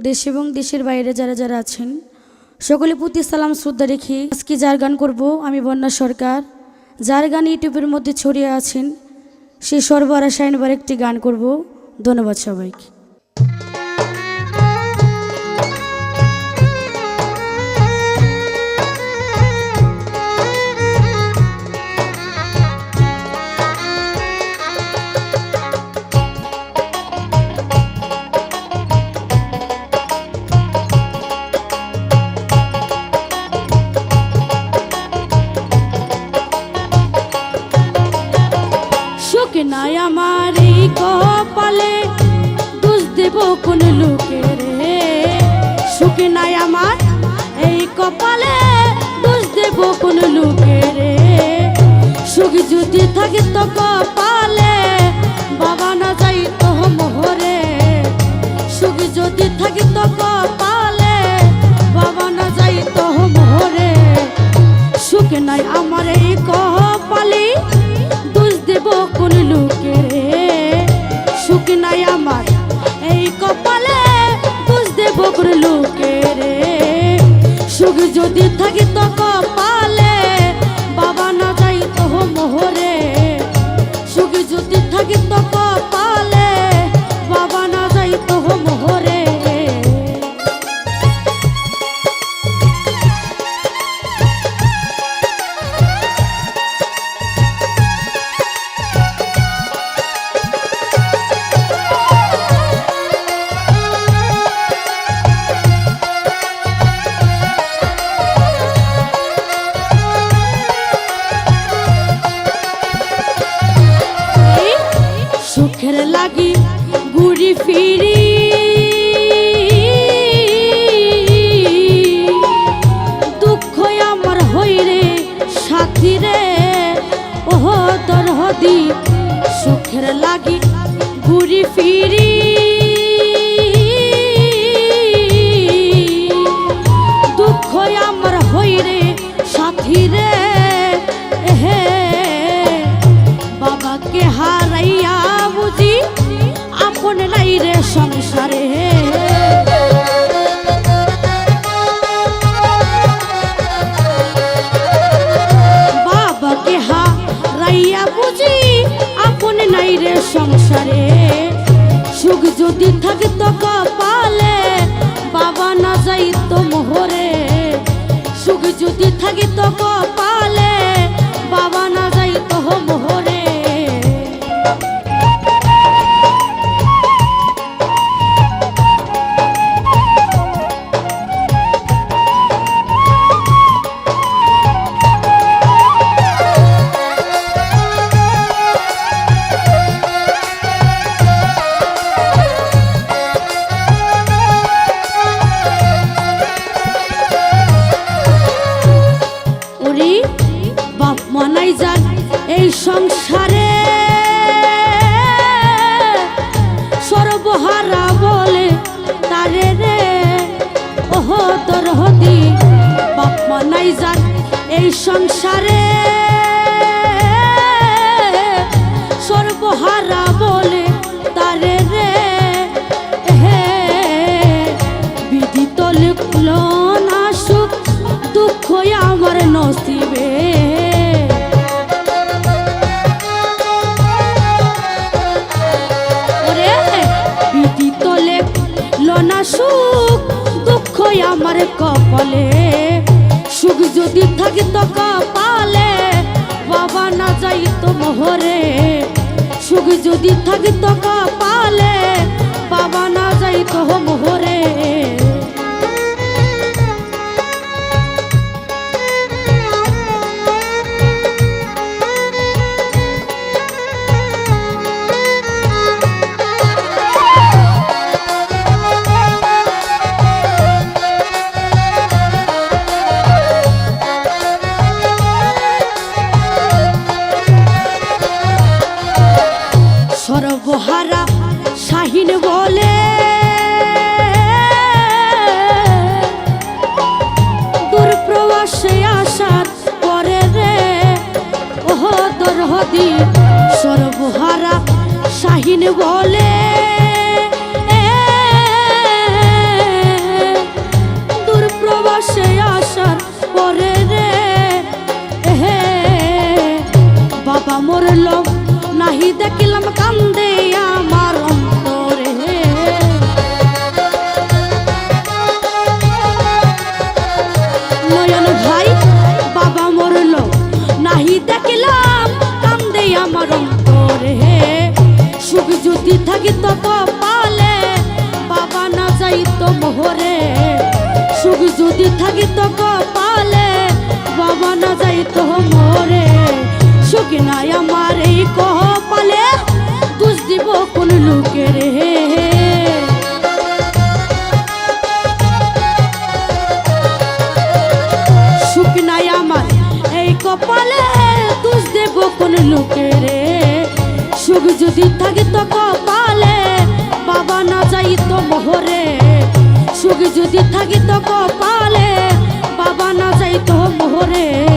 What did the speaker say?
দেশ এবং দেশের বাইরে যারা যারা আছেন, সকলে প্রতি সালাম, শ্রদ্ধা রেখে আজকে যার গান করব, আমি বন্যা সরকার। যার গান ইউটিউবের মধ্যে ছড়িয়ে আছেন সেই সর্বরা সাইনবার একটি গান করব। ধন্যবাদ সবাইকে। নাই আমার এই কপালে, দোষ দেব কোন লোকের রে। সুখ নাই আমার এই কপালে, দোষ দেব কোন লোকের রে। সুখ যদি থাকে তো কপালে, বাবা না যাই তো মোহরে। সুখ যদি থাকে তো কপালে সুখের লাগি ঘুরি ফিরি মানাই যাক এই সংসারে। সর্বহারা বলে তারে রে। ওহ, তোর হদি বাপ মানাই যাক এই সংসারে। সুখ দুঃখ আমার কপালে। সুখ যদি থাকে তো কপালে, বাবা না যাই তো মোহরে। সুখ যদি থাকে তো কপালে দিন বলে দূরপ্রবাসে আসার পরে রে হে, বাবা মরল, নাহি দেখিলাম কান্দে আমার নয়ন ভাই, বাবা মরল, নাহি দেখ যদি থাকি তো কপালে বাবা না যাই তো মোরে। সুখ নাই আমার এই কপালে, দুষ দিব কোন লোকের হে। সুখ নাই আমার এই কপালে, দুষ দেব কোন লোকের সুখ যদি থাকে তো কপালে বাবা না যাই তো মোহরে সুখ যদি থাকিত কপালে বাবা না যাইতো মোহরে।